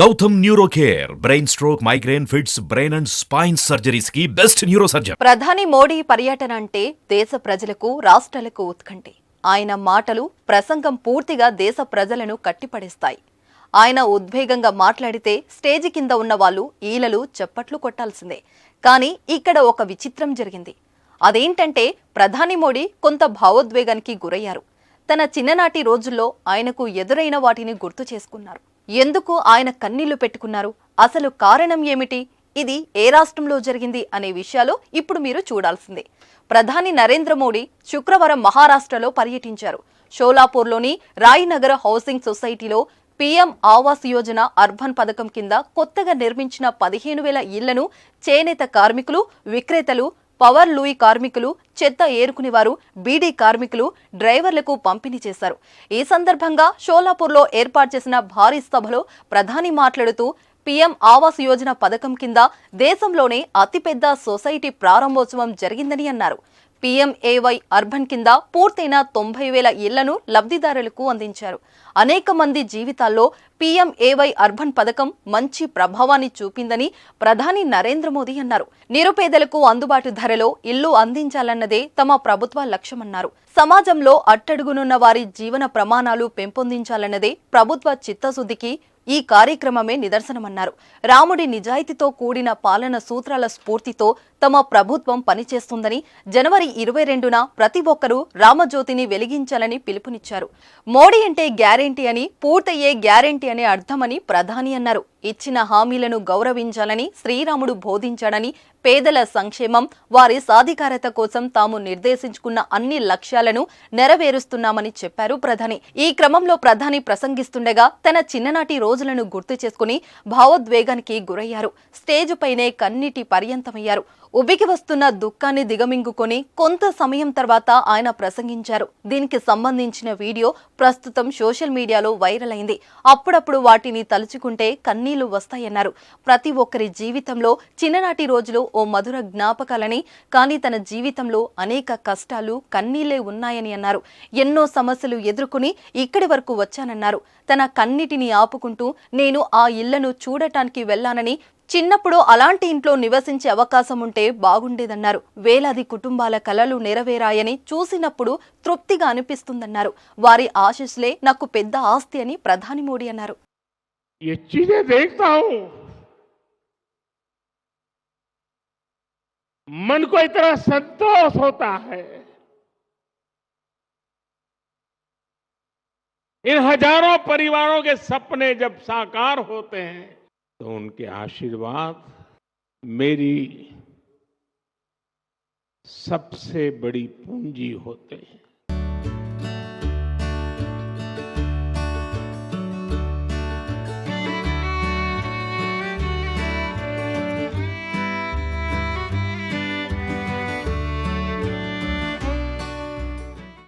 Gautam neuro care brain stroke migraine fits brain and spine సర్జరీస్కి best neuro surgeon ప్రధాని మోడీ పర్యటన అంటే దేశ ప్రజలకు రాష్ట్రాలకు ఉత్కంఠి. ఆయన మాటలు ప్రసంగం పూర్తిగా దేశ ప్రజలను కట్టిపడేస్తాయి. ఆయన ఉద్వేగంగా మాట్లాడితే స్టేజి కింద ఉన్న వాళ్ళు ఈలలు చప్పట్లు కొట్టాల్సిందే. కానీ ఇక్కడ ఒక విచిత్రం జరిగింది. అదేంటంటే ప్రధాని మోడీ కొంత భావోద్వేగానికి గురయ్యారు. తన చిన్ననాటి రోజుల్లో ఆయనకు ఎదురైన వాటిని గుర్తు చేసుకున్నారు. ఎందుకు ఆయన కన్నీళ్ళు పెట్టుకున్నారు? అసలు కారణం ఏమిటి? ఇది ఏ రాష్ట్రంలో జరిగింది అనే విషయాలు ఇప్పుడు మీరు చూడాల్సిందే. ప్రధాని నరేంద్ర మోడీ శుక్రవారం మహారాష్ట్రలో పర్యటించారు. షోలాపూర్లోని రాయినగర్ హౌసింగ్ సొసైటీలో పీఎం ఆవాస్ యోజన అర్బన్ పథకం కింద కొత్తగా నిర్మించిన పదిహేను వేల ఇళ్ళను చేనేత కార్మికులు విక్రేతలు పవర్ లూయి కార్మికులు చెత్త ఏరుకునేవారు బీడీ కార్మికులు డ్రైవర్లకు పంపిణీ చేశారు. ఈ సందర్భంగా షోలాపూర్లో ఏర్పాటు చేసిన భారీ సభలో ప్రధాని మాట్లాడుతూ పీఎం ఆవాస్ యోజన పథకం కింద దేశంలోనే అతిపెద్ద సొసైటీ ప్రారంభోత్సవం జరిగిందని అన్నారు. పీఎంఏవై అర్బన్ కింద పూర్తయిన తొంభై వేల ఇళ్ళను లబ్ధిదారులకు అందించారు. అనేక మంది జీవితాల్లో పీఎంఏవై అర్బన్ పథకం మంచి ప్రభావాన్ని చూపిందని ప్రధాని నరేంద్ర మోదీ అన్నారు. నిరుపేదలకు అందుబాటు ధరలో ఇల్లు అందించాలన్నదే తమ ప్రభుత్వ లక్ష్యమన్నారు. సమాజంలో అట్టడుగునున్న వారి జీవన ప్రమాణాలు పెంపొందించాలన్నదే ప్రభుత్వ చిత్తశుద్ధికి ఈ కార్యక్రమమే నిదర్శనమన్నారు. రాముడి నిజాయితీతో కూడిన పాలన సూత్రాల స్ఫూర్తితో తమ ప్రభుత్వం పనిచేస్తుందని జనవరి ఇరవై రెండున ప్రతి ఒక్కరూ రామజ్యోతిని వెలిగించాలని పిలుపునిచ్చారు. మోడీ అంటే గ్యారెంటీ అని పూర్తయ్యే గ్యారెంటీ అనే అర్థమని ప్రధాని అన్నారు. ఇచ్చిన హామీలను గౌరవించాలని శ్రీరాముడు బోధించాడని పేదల సంక్షేమం వారి సాధికారత కోసం తాము నిర్దేశించుకున్న అన్ని లక్ష్యాలను నెరవేరుస్తున్నామని చెప్పారు ప్రధాని. ఈ క్రమంలో ప్రధాని ప్రసంగిస్తుండగా తన చిన్ననాటి రోజులను గుర్తు చేసుకుని భావోద్వేగానికి గురయ్యారు. స్టేజ్ పైనే కన్నీటి పర్యంతమయ్యారు. ఉబికి వస్తున్న దుఃఖాన్ని దిగమింగుకొని కొంత సమయం తర్వాత ఆయన ప్రసంగించారు. దీనికి సంబంధించిన వీడియో ప్రస్తుతం సోషల్ మీడియాలో వైరల్ అయింది. అప్పుడప్పుడు వాటిని తలుచుకుంటే కన్నీళ్ళు వస్తాయన్నారు. ప్రతి ఒక్కరి జీవితంలో చిన్ననాటి రోజులు ఓ మధుర జ్ఞాపకాలని కానీ తన జీవితంలో అనేక కష్టాలు కన్నీళ్ళే ఉన్నాయని అన్నారు. ఎన్నో సమస్యలు ఎదుర్కొని ఇక్కడి వరకు వచ్చానన్నారు. తన కన్నిటిని ఆపుకుంటూ నేను ఆ ఇళ్ళను చూడటానికి వెళ్ళానని చిన్నప్పుడు అలాంటి ఇంట్లో నివసించే అవకాశం ఉంటే బాగుండేదన్నారు వేలాది కుటుంబాల కలలు నెరవేరాయని చూసినప్పుడు తృప్తిగా అనిపిస్తుందన్నారు వారి ఆశీస్సులే నాకు పెద్ద ఆస్తి అని ప్రధాని మోడీ అన్నారు ये चीजें देखता हूं मन को इतना संतोष होता है इन हजारों परिवारों के सपने जब साकार होते हैं तो उनके आशीर्वाद मेरी सबसे बड़ी पूंजी होते हैं।